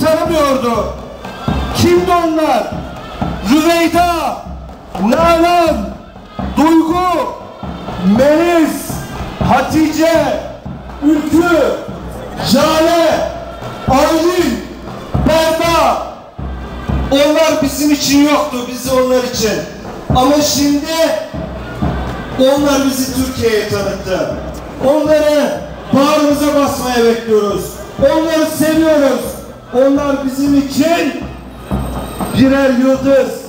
tanımıyordu. Kimdi onlar? Rüveyda, Nalan, Duygu, Melis, Hatice, Ülkü, Jale, Aylin, Berda. Onlar bizim için yoktu, biz onlar için. Ama şimdi onlar bizi Türkiye'ye tanıttı. Onları bağrımıza basmaya bekliyoruz. Onları seviyoruz. Onlar bizim için birer yıldız.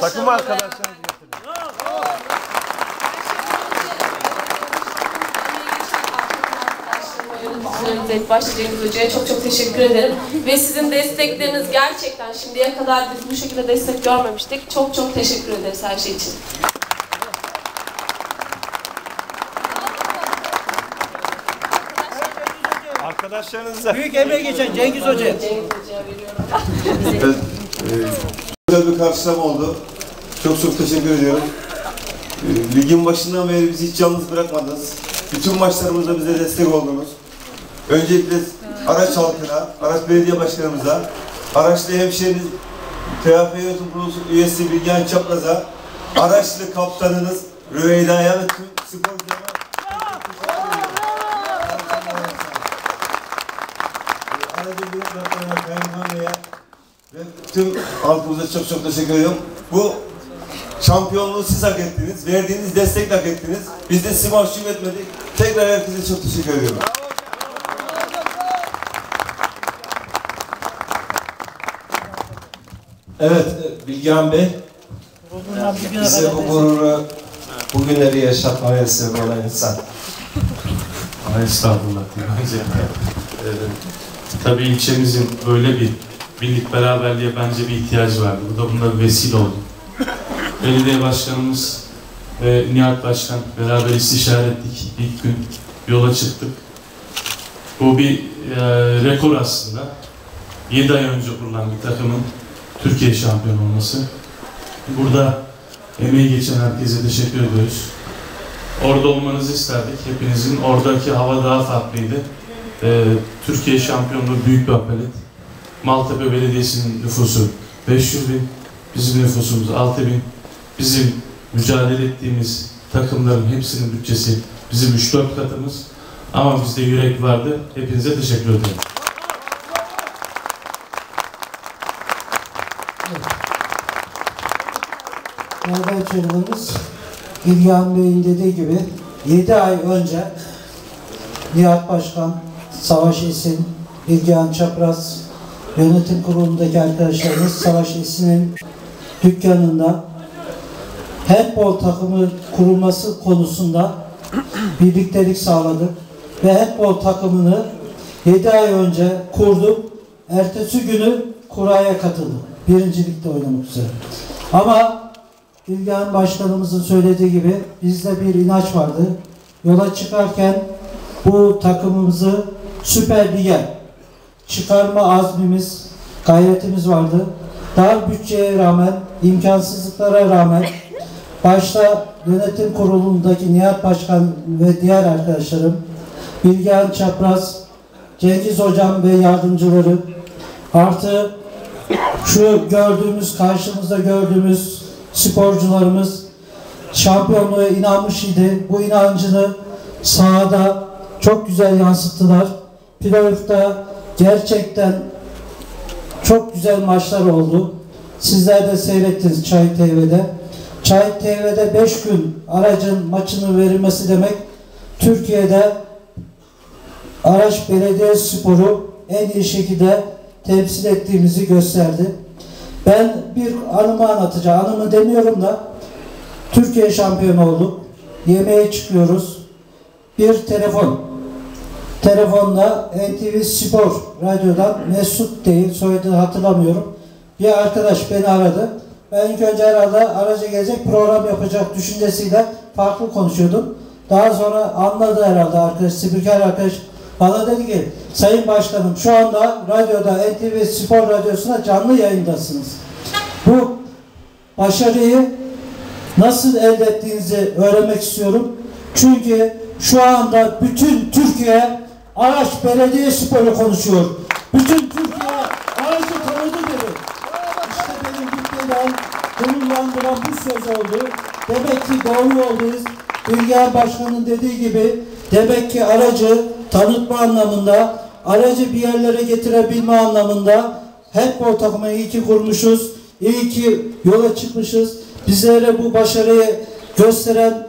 Takım arkadaşlarınızı İlk başta Cengiz Hoca'ya çok çok teşekkür ederim. Ve sizin destekleriniz gerçekten şimdiye kadar biz bu şekilde destek görmemiştik. Çok çok teşekkür ederiz her şey için. Arkadaşlarınıza. Büyük emeği geçen Cengiz Hoca. Cengiz Hoca'ya veriyorum. E, güzel bir karşılama oldu. Çok çok teşekkür ediyorum. E, ligin başından beri bizi hiç yalnız bırakmadınız. Bütün maçlarımızda bize destek oldunuz. Öncelikle Araç halkına, Araç Belediye Başkanımıza, Araçlı hemşehrimiz, THP Yönetim Kurulu üyesi Bilgehan Çapraz'a, Araçlı kaptanınız Rüveyda'ya ve tüm sporculara ve tüm halkımıza çok çok teşekkür ediyorum. Bu şampiyonluğu siz hak ettiniz, verdiğiniz destek hak ettiniz. Biz de sizi mahcup etmedik. Tekrar herkese çok teşekkür ediyorum. Evet, Bilgehan Bey, bize bu gururu, bugünleri yaşatmaya sebep olan insan. Ay, Estağfurullah bence. Ee, tabii ilçemizin böyle bir birlik beraberliğe bence bir ihtiyacı vardı. Bu da bunda bir vesile oldu. Belediye başkanımız ve Nihat Başkan beraber istişare ettik. İlk gün yola çıktık. Bu bir e, rekor aslında. 7 ay önce kurulan bir takımın Türkiye şampiyonu olması. Burada emeği geçen herkese teşekkür ediyoruz. Orada olmanızı isterdik. Hepinizin oradaki hava daha farklıydı. Ee, Türkiye şampiyonluğu büyük bir apelet. Maltepe Belediyesi'nin nüfusu 500 bin, bizim nüfusumuz 6 bin. Bizim mücadele ettiğimiz takımların hepsinin bütçesi bizim 3-4 katımız. Ama bizde yürek vardı. Hepinize teşekkür ederim. Değerli hemşehrilerimiz, İlhan Bey'in dediği gibi 7 ay önce Nihat Başkan, Savaş Esin, İlhan Çapraz, yönetim kurulundaki arkadaşlarımız Savaş Esin'in dükkanında handball takımı kurulması konusunda birliktelik sağladık ve handball takımını 7 ay önce kurduk. Ertesi günü kuraya katıldık. Birincilikte oynamak üzere. Ama İlgen Başkanımızın söylediği gibi bizde bir inanç vardı. Yola çıkarken bu takımımızı Süper Lig'e çıkarma azmimiz, gayretimiz vardı. Dar bütçeye rağmen, imkansızlıklara rağmen başta yönetim kurulundaki Nihat Başkan ve diğer arkadaşlarım, Bilgehan Çapraz, Cengiz Hocam ve yardımcıları artı şu gördüğümüz, karşımızda gördüğümüz sporcularımız şampiyonluğa inanmış idi. Bu inancını sahada çok güzel yansıttılar. Playoff'ta gerçekten çok güzel maçlar oldu. Sizler de seyrettiniz Çay TV'de. Çay TV'de 5 gün aracın maçının verilmesi demek Türkiye'de Araç Belediye Sporu en iyi şekilde temsil ettiğimizi gösterdi. Ben bir anımı anlatacağım. Anımı demiyorum da Türkiye şampiyonu olduk. Yemeğe çıkıyoruz. Bir telefon. Telefonla NTV Spor radyodan Mesut değil, soyadını hatırlamıyorum. Bir arkadaş beni aradı. Ben ilk önce herhalde araca gelecek program yapacak düşüncesiyle farklı konuşuyordum. Daha sonra anladı herhalde arkadaş, spiker arkadaş. Bana dedi ki, Sayın Başkanım şu anda radyoda NTV Spor Radyosu'na canlı yayındasınız. Bu başarıyı nasıl elde ettiğinizi öğrenmek istiyorum. Çünkü şu anda bütün Türkiye Araç Belediye Sporu konuşuyor. Bütün Türkiye Araç'ı tanıdı dedi. İşte benim gitmeden gururlandıran bu söz oldu. Demek ki doğru yoldayız. Bilgehan Başkan'ın dediği gibi demek ki aracı tanıtma anlamında, aracı bir yerlere getirebilme anlamında handball takımı iyi ki kurmuşuz. İyi ki yola çıkmışız. Bizlere bu başarıyı gösteren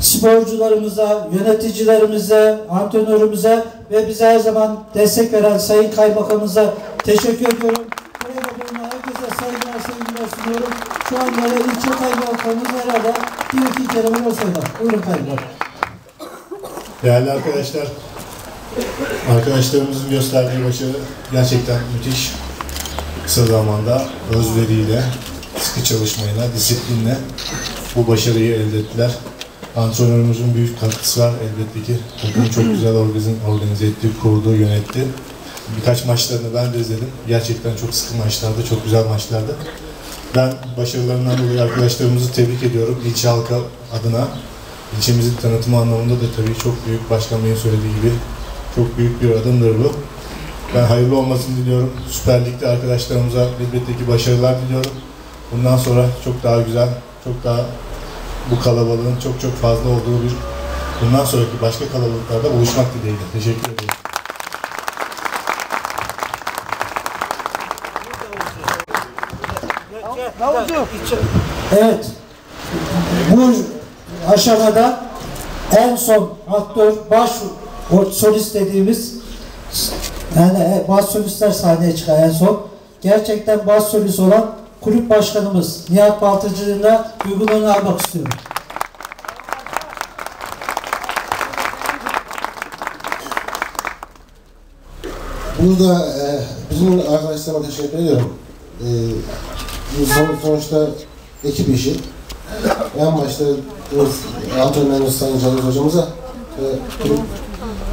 sporcularımıza, yöneticilerimize, antrenörümüze ve bize her zaman destek veren Sayın Kaymakamımıza teşekkür ediyorum. Kaymakamıma herkese saygılar, sevgiler sunuyorum. Şu an böyle ilçe kaymakamımız herhalde bir iki kelimeler söyler. Buyurun kaymakam. Değerli arkadaşlar, Arkadaşlarımızın gösterdiği başarı gerçekten müthiş. Kısa zamanda özveriyle, sıkı çalışmayla, disiplinle bu başarıyı elde ettiler. Antrenörümüzün büyük katkısı var elbette ki. Takımı çok güzel organize, organize etti, kurdu, yönetti. Birkaç maçlarını ben de izledim. Gerçekten çok sıkı maçlardı, çok güzel maçlardı. Ben başarılarından dolayı arkadaşlarımızı tebrik ediyorum. İlçe halka adına. İlçemizin tanıtımı anlamında da tabii çok büyük, Başkan Bey'in söylediği gibi çok büyük bir adımdır bu. Ben hayırlı olmasını diliyorum. Süper Lig'de arkadaşlarımıza elbette başarılar diliyorum. Bundan sonra çok daha güzel, çok daha bu kalabalığın çok çok fazla olduğu bir bundan sonraki başka kalabalıklarda buluşmak dileğiyle. Teşekkür ederim. Evet. Bu aşamada en son aktör baş o- solist dediğimiz yani e, baş solistler sahneye çıkar en son. Gerçekten baş solist olan kulüp başkanımız Nihat Baltacı'yla duygularını almak istiyorum. Burada e, bizim arkadaşlarıma teşekkür ediyorum. E, bu son, sonuçta ekip işi. En başta antrenörümüz Sayın Cahil Hocamıza ve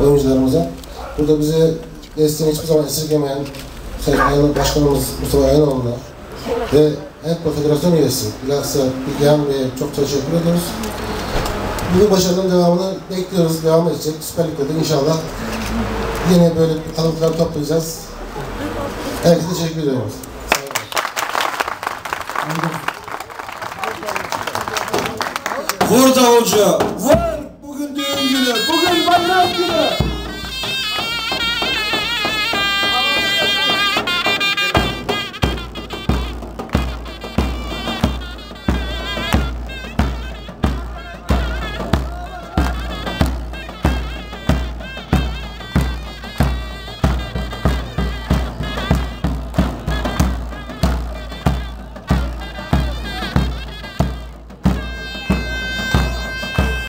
oyuncularımıza burada bize desteğini hiçbir zaman esirgemeyen Sayın Ayhan Başkanımız Mustafa Ayhanoğlu'na ve Handball Federasyon üyesi bilhassa Bilgehan Bey'e çok teşekkür ediyoruz. Bu başarının devamını bekliyoruz, devam edecek. Süper Lig'de de inşallah Yine böyle kalıplar toplayacağız. Herkese teşekkür ediyorum. Vur davulcu! Vur!